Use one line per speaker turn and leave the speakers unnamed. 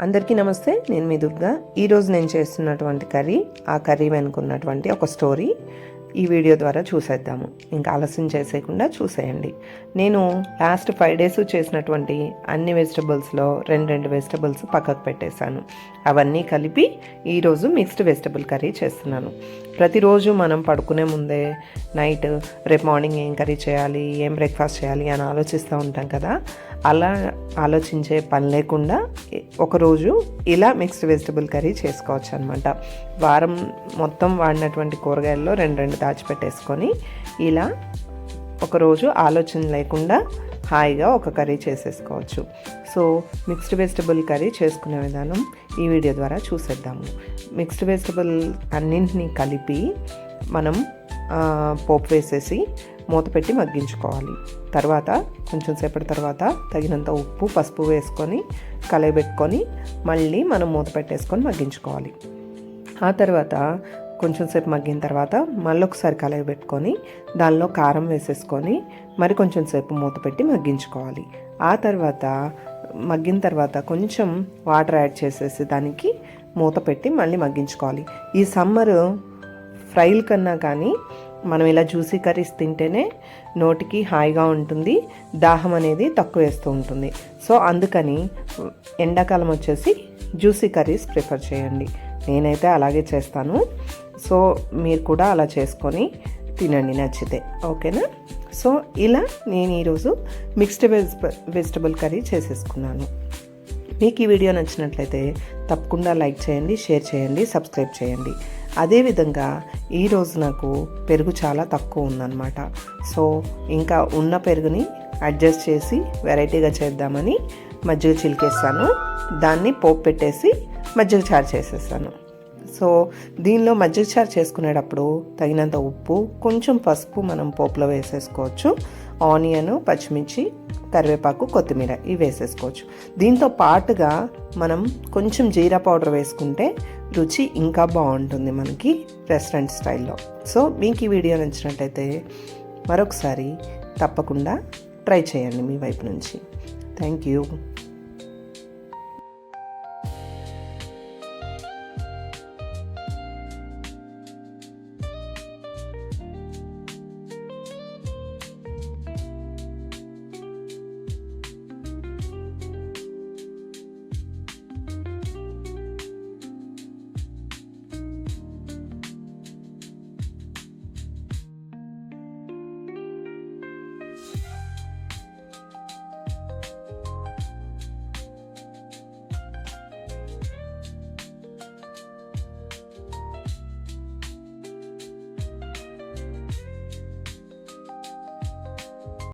అందరికీ నమస్తే నేను మీ దుర్గా. ఈరోజు నేను చేస్తున్నటువంటి కర్రీ ఆ కర్రీ వెనుకున్నటువంటి ఒక స్టోరీ. ఈ వీడియో ద్వారా చూసేద్దాము. ఇంకా ఆలస్యం చేసేయకుండా చూసేయండి. నేను లాస్ట్ ఫైవ్ డేస్ చేసినటువంటి అన్ని వెజిటబుల్స్లో రెండు రెండు వెజిటబుల్స్ పక్కకు పెట్టేశాను. అవన్నీ కలిపి ఈరోజు మిక్స్డ్ వెజిటబుల్ కర్రీ చేస్తున్నాను. ప్రతిరోజు మనం పడుకునే ముందే నైట్ రేపు మార్నింగ్ ఏం కర్రీ చేయాలి ఏం బ్రేక్ఫాస్ట్ చేయాలి అని ఆలోచిస్తూ ఉంటాం కదా. అలా ఆలోచించే పని లేకుండా ఒకరోజు ఇలా మిక్స్డ్ వెజిటబుల్ కర్రీ చేసుకోవచ్చు అనమాట వారం మొత్తం వాడినటువంటి కూరగాయల్లో రెండు రెండు దాచిపెట్టేసుకొని ఇలా ఒకరోజు ఆలోచన లేకుండా హాయిగా ఒక కర్రీ చేసేసుకోవచ్చు. సో మిక్స్డ్ వెజిటబుల్ కర్రీ చేసుకునే విధానం ఈ వీడియో ద్వారా చూసేద్దాము. మిక్స్డ్ వెజిటబుల్ అన్నింటినీ కలిపి మనం పోపు వేసేసి మూత పెట్టి మగ్గించుకోవాలి. తర్వాత కొంచెం సేపటి తర్వాత తగినంత ఉప్పు పసుపు వేసుకొని కలయబెట్టుకొని మళ్ళీ మనం మూత పెట్టేసుకొని మగ్గించుకోవాలి. ఆ తర్వాత కొంచెం సేపు మగ్గిన తర్వాత మళ్ళీ ఒకసారి కలయి పెట్టుకొని దానిలో కారం వేసేసుకొని మరి కొంచెం సేపు మూత పెట్టి మగ్గించుకోవాలి. ఆ తర్వాత మగ్గిన తర్వాత కొంచెం వాటర్ యాడ్ చేసేసి దానికి మూత పెట్టి మళ్ళీ మగ్గించుకోవాలి. ఈ సమ్మర్ ఫ్రైల కన్నా కానీ మనం ఇలా జ్యూసీ కర్రీస్ తింటేనే నోటికి హాయిగా ఉంటుంది దాహం అనేది తక్కువ వేస్తూ ఉంటుంది. సో అందుకని ఎండాకాలం వచ్చేసి జ్యూసీ కర్రీస్ ప్రిఫర్ చేయండి. నేనైతే అలాగే చేస్తాను. సో మీరు కూడా అలా చేసుకొని తినండి నచ్చితే. ఓకేనా? సో ఇలా నేను ఈరోజు మిక్స్డ్ వెజ్ వెజిటబుల్ కర్రీ చేసేసుకున్నాను. మీకు ఈ వీడియో నచ్చినట్లయితే తప్పకుండా లైక్ చేయండి షేర్ చేయండి సబ్స్క్రైబ్ చేయండి. అదేవిధంగా ఈరోజు నాకు పెరుగు చాలా తక్కువ ఉందన్నమాట. సో ఇంకా ఉన్న పెరుగుని అడ్జస్ట్ చేసి వెరైటీగా చేద్దామని మజ్జిగ చిలికేస్తాను. దాన్ని పోపు పెట్టేసి మజ్జిగ చారు చేసేస్తాను. సో దీనిలో మజ్జిగ చారు చేసుకునేటప్పుడు తగినంత ఉప్పు కొంచెం పసుపు మనం పోపులో వేసేసుకోవచ్చు. ఆనియన్ పచ్చిమిర్చి కరివేపాకు కొత్తిమీర ఇవి వేసేసుకోవచ్చు. దీంతో పాటుగా మనం కొంచెం జీరా పౌడర్ వేసుకుంటే రుచి ఇంకా బాగుంటుంది మనకి రెస్టారెంట్ స్టైల్లో. సో మీకు ఈ వీడియో నచ్చినట్టయితే మరొకసారి తప్పకుండా ట్రై చేయండి మీ వైపు నుంచి. Thank you.